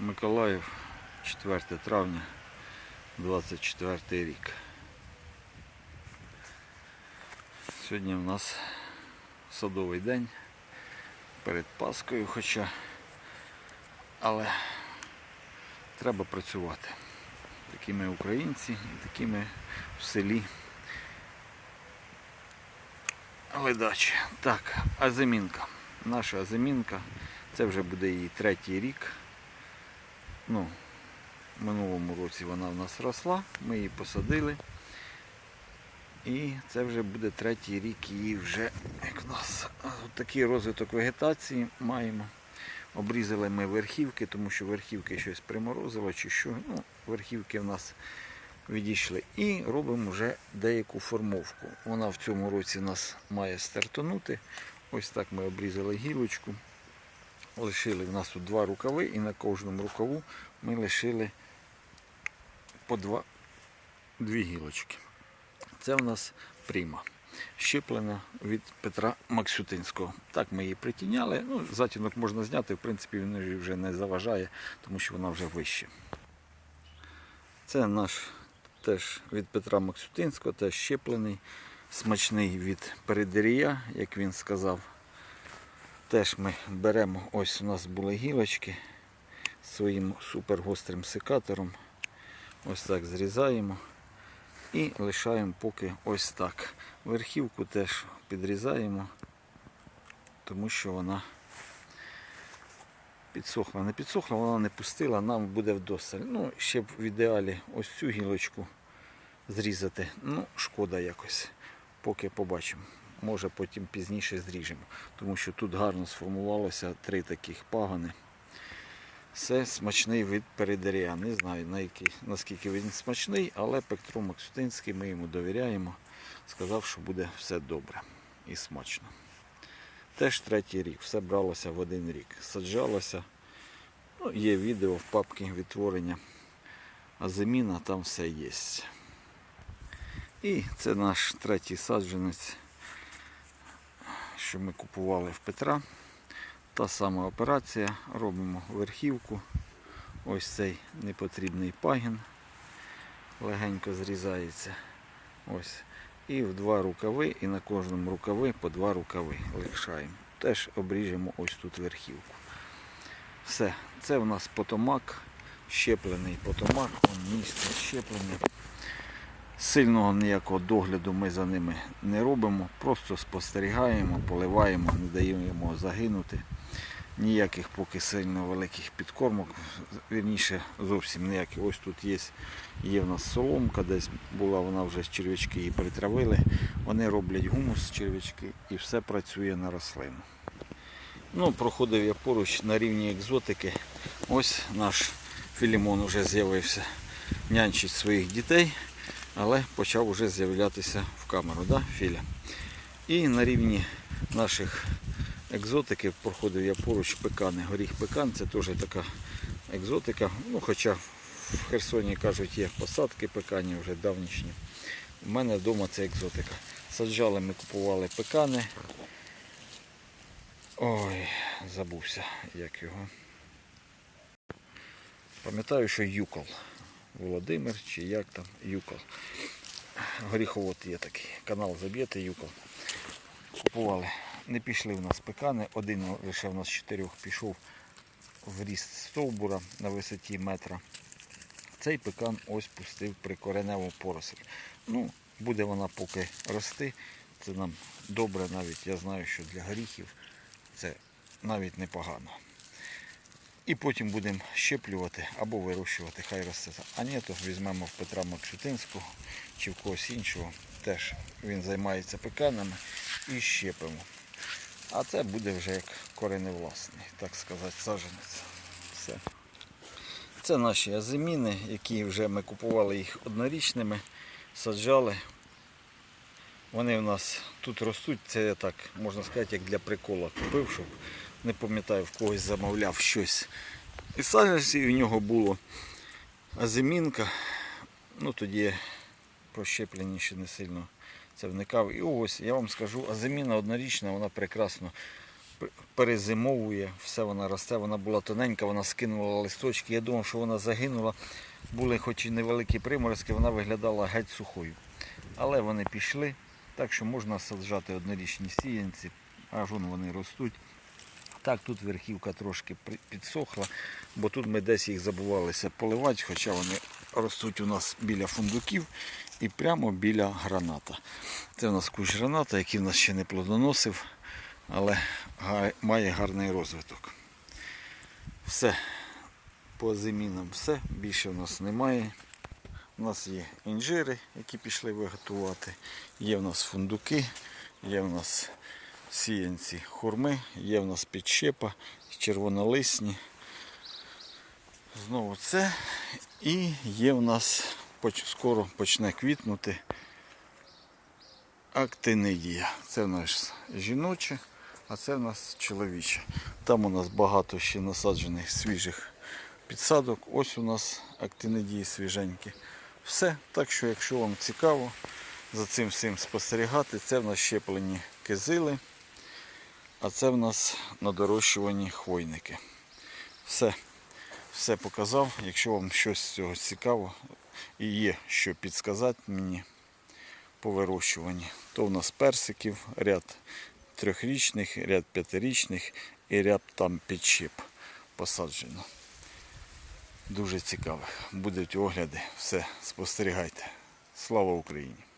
Миколаїв, 4 травня, 24 рік. Сьогодні у нас садовий день перед Паскою, хоча, але треба працювати. Такі ми українці і такі ми в селі. Ледачі. Так, азимінка. Наша азимінка. Це вже буде її третій рік. Ну, в минулому році вона в нас росла, ми її посадили. І це вже буде третій рік її вже як у нас от такий розвиток вегетації маємо. Обрізали ми верхівки, тому що верхівки щось приморозило чи що. Ну, верхівки в нас відійшли. І робимо вже деяку формовку. Вона в цьому році нас має стартонути. Ось так ми обрізали гілочку. Лишили в нас тут два рукави, і на кожному рукаву ми лишили по два, дві гілочки. Це в нас пріма. Щеплена від Петра Максютинського. Так ми її притіняли. Ну, затінок можна зняти, в принципі, він вже не заважає, тому що вона вже вище. Це наш теж від Петра Максютинського, теж щеплений, смачний від передирія, як він сказав. Теж ми беремо, ось у нас були гілочки своїм супергострим секатором. Ось так зрізаємо і лишаємо поки ось так. Верхівку теж підрізаємо, тому що вона підсохла. Не підсохла, вона не пустила, нам буде вдосталь. Ну, ще б в ідеалі ось цю гілочку зрізати. Ну, шкода якось. Поки побачимо. Може потім пізніше зріжемо. Тому що тут гарно сформувалося три таких пагани. Це смачний від передаря. Не знаю на який, наскільки він смачний, але Петро Максютинський ми йому довіряємо. Сказав, що буде все добре і смачно. Теж третій рік, все бралося в один рік. Саджалося. Ну, є відео в папці відтворення азиміна, там все є. І це наш третій саджанець, що ми купували в Петра. Та сама операція. Робимо верхівку. Ось цей непотрібний пагін. Легенько зрізається. Ось. І в два рукави, і на кожному рукави по два рукави лишаємо. Теж обріжемо ось тут верхівку. Все, це в нас потомак, щеплений потомак, он місце щеплення. Сильного ніякого догляду ми за ними не робимо, просто спостерігаємо, поливаємо, не даємо загинути. Ніяких поки сильно великих підкормок, вірніше зовсім ніяких. Ось тут є, є в нас соломка, десь була вона вже черв'ячки її притравили. Вони роблять гумус черв'ячки і все працює на рослину. Ну, проходив я поруч на рівні екзотики. Ось наш Філімон вже з'явився нянчить своїх дітей, але почав вже з'являтися в камеру, да, Філя? І на рівні наших екзотиків проходив я поруч пекани. Горіх пекан це теж така екзотика. Ну, хоча в Херсоні кажуть, є посадки пекані вже давнішні. У мене вдома це екзотика. Саджали ми купували пекани. Ой, забувся, як його. Пам'ятаю, що Юкол. Володимир чи як там Юкол. Горіховод є такий. Канал заб'єте Юкол. Купували. Не пішли в нас пекани. Один лише в нас чотирьох пішов в ріст стовбура на висоті метра. Цей пекан ось пустив прикореневу поросль. Ну, буде вона поки рости. Це нам добре навіть. Я знаю, що для горіхів це навіть непогано. І потім будемо щеплювати або вирощувати, хай росте. А ні, то візьмемо в Петра Максютинського чи в когось іншого. Теж він займається пеканами і щепимо. А це буде вже як кореневласний, так сказати, саджанець. Все. Це наші азиміни, які вже ми купували їх однорічними, саджали. Вони в нас тут ростуть, це так, можна сказати, як для прикола купив, щоб не пам'ятаю, в когось замовляв щось. І саджанців в нього було азимінка. Ну тоді по щепленні ще не сильно це вникав. І ось я вам скажу, азиміна однорічна, вона прекрасно перезимовує, все вона росте, вона була тоненька, вона скинула листочки. Я думав, що вона загинула. Були хоч і невеликі приморозки, вона виглядала геть сухою. Але вони пішли, так що можна саджати однорічні сіянці, аж вони ростуть. Так, тут верхівка трошки підсохла, бо тут ми десь їх забувалися поливати, хоча вони ростуть у нас біля фундуків і прямо біля граната. Це у нас кущ граната, який в нас ще не плодоносив, але має гарний розвиток. Все, по зимінам все, більше в нас немає. У нас є інжири, які пішли виготувати, є в нас фундуки, є в нас сіянці хурми, є в нас підщепа, червонолисні. Знову це. І є в нас скоро почне квітнути актинидія. Це в нас жіноче, а це в нас чоловіче. Там у нас багато ще насаджених свіжих підсадок. Ось у нас актинидії свіженькі. Все. Так що, якщо вам цікаво за цим всім спостерігати, це в нас щеплені кизили, а це в нас на дорощуванні хвойники. Все. Все показав. Якщо вам щось з цього цікаво і є що підсказати мені по вирощуванні, то в нас персиків, ряд трьохрічних, ряд п'ятирічних і ряд там підщеп посаджено. Дуже цікавих. Будуть огляди. Все, спостерігайте. Слава Україні!